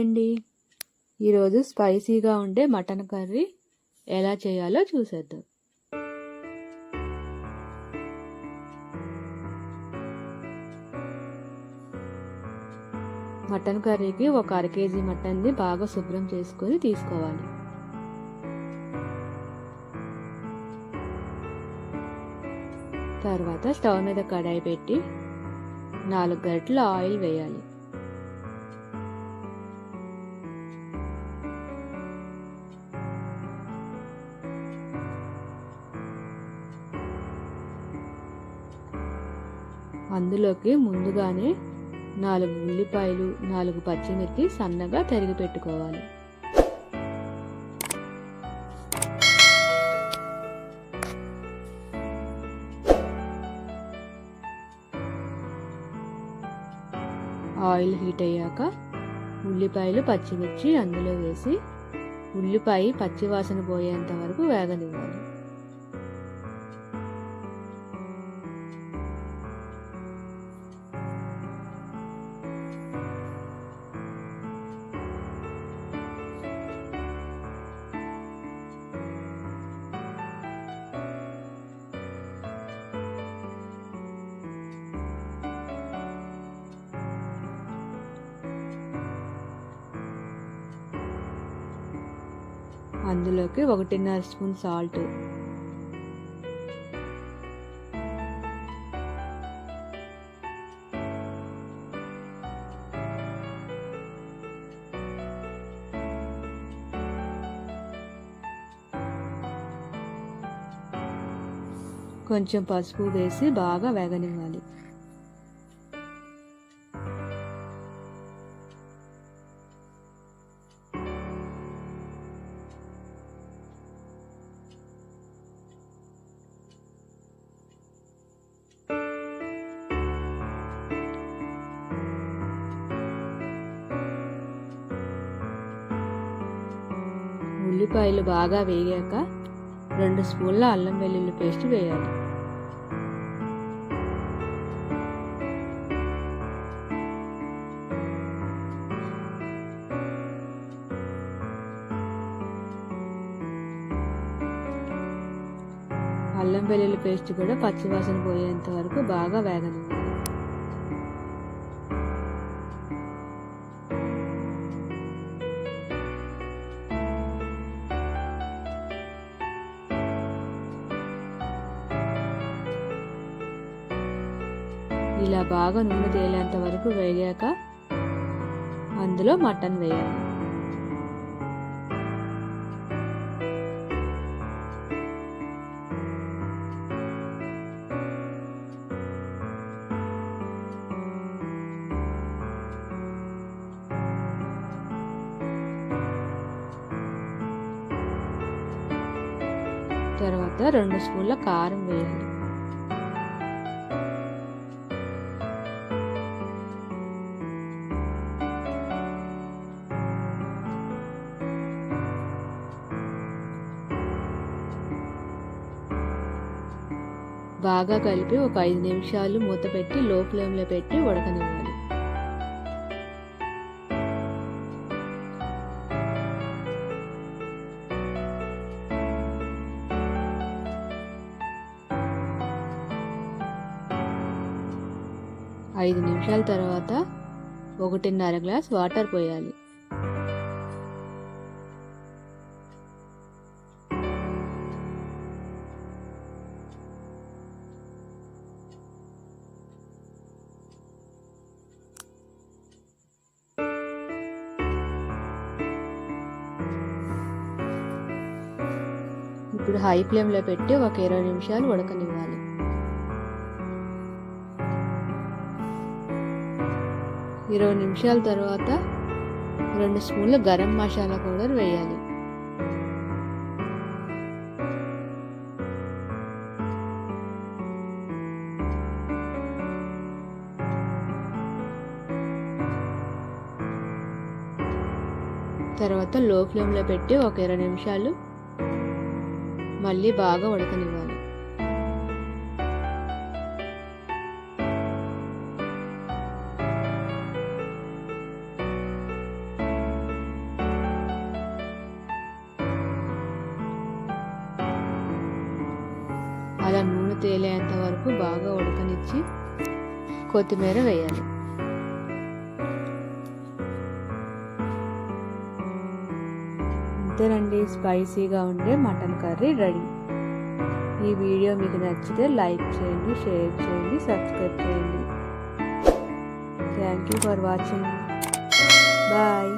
Hi అండి ఈరోజు స్పైసీగా ఉండే మటన్ కర్రీ ఎలా చేయాలో చూసేద్దాం. మటన్ కర్రీకి ఒక అర కేజీ మటన్ని బాగా శుభ్రం చేసుకొని తీసుకోవాలి. తర్వాత స్టవ్ మీద కడాయి పెట్టి నాలుగు గరిటలు ఆయిల్ వేయాలి. అందులోకి ముందుగానే నాలుగు ఉల్లిపాయలు నాలుగు పచ్చిమిర్చి సన్నగా తరిగి పెట్టుకోవాలి. ఆయిల్ హీట్ అయ్యాక ఉల్లిపాయలు పచ్చిమిర్చి అందులో వేసి ఉల్లిపాయ పచ్చివాసన పోయేంత వరకు వేగనివ్వాలి. అందులోకి ఒకటిన్నర స్పూన్ సాల్ట్. కొంచెం పసుపు వేసి బాగా వేగనివ్వాలి. ఉల్లిపాయలు బాగా వేగాక రెండు స్పూన్ల అల్లం వెల్లుల్లి పేస్ట్ వేయాలి. అల్లం వెల్లుల్లి పేస్ట్ కూడా పచ్చివాసన పోయేంత వరకు బాగా వేగనివ్వాలి. ఇలా బాగా నూనె తేలేంత వరకు వేగాక అందులో మటన్ వేయాలి. తర్వాత రెండు స్పూన్ల కారం వేయాలి. బాగా కలిపి ఒక ఐదు నిమిషాలు మూత పెట్టి లో ఫ్లేమ్లో పెట్టి ఉడకనివ్వాలి. ఐదు నిమిషాల తర్వాత ఒకటిన్నర గ్లాస్ వాటర్ పోయాలి. ఇప్పుడు హై ఫ్లేమ్లో పెట్టి ఒక ఇరవై నిమిషాలు ఉడకనివ్వాలి. ఇరవై నిమిషాల తర్వాత రెండు స్పూన్ల గరం మసాలా పౌడర్ వేయాలి. తర్వాత లో ఫ్లేమ్లో పెట్టి ఒక ఇరవై నిమిషాలు మళ్ళీ బాగా ఉడకనివ్వాలి అలా నూనె తేలేంత వరకు బాగా ఉడకనిచ్చి కొత్తిమీర వేయాలి. అంతేనండి స్పైసీగా ఉండే మటన్ కర్రీ రెడీ. ఈ వీడియో మీకు నచ్చితే లైక్ చేయండి షేర్ చేయండి సబ్స్క్రైబ్ చేయండి. Thank you for watching bye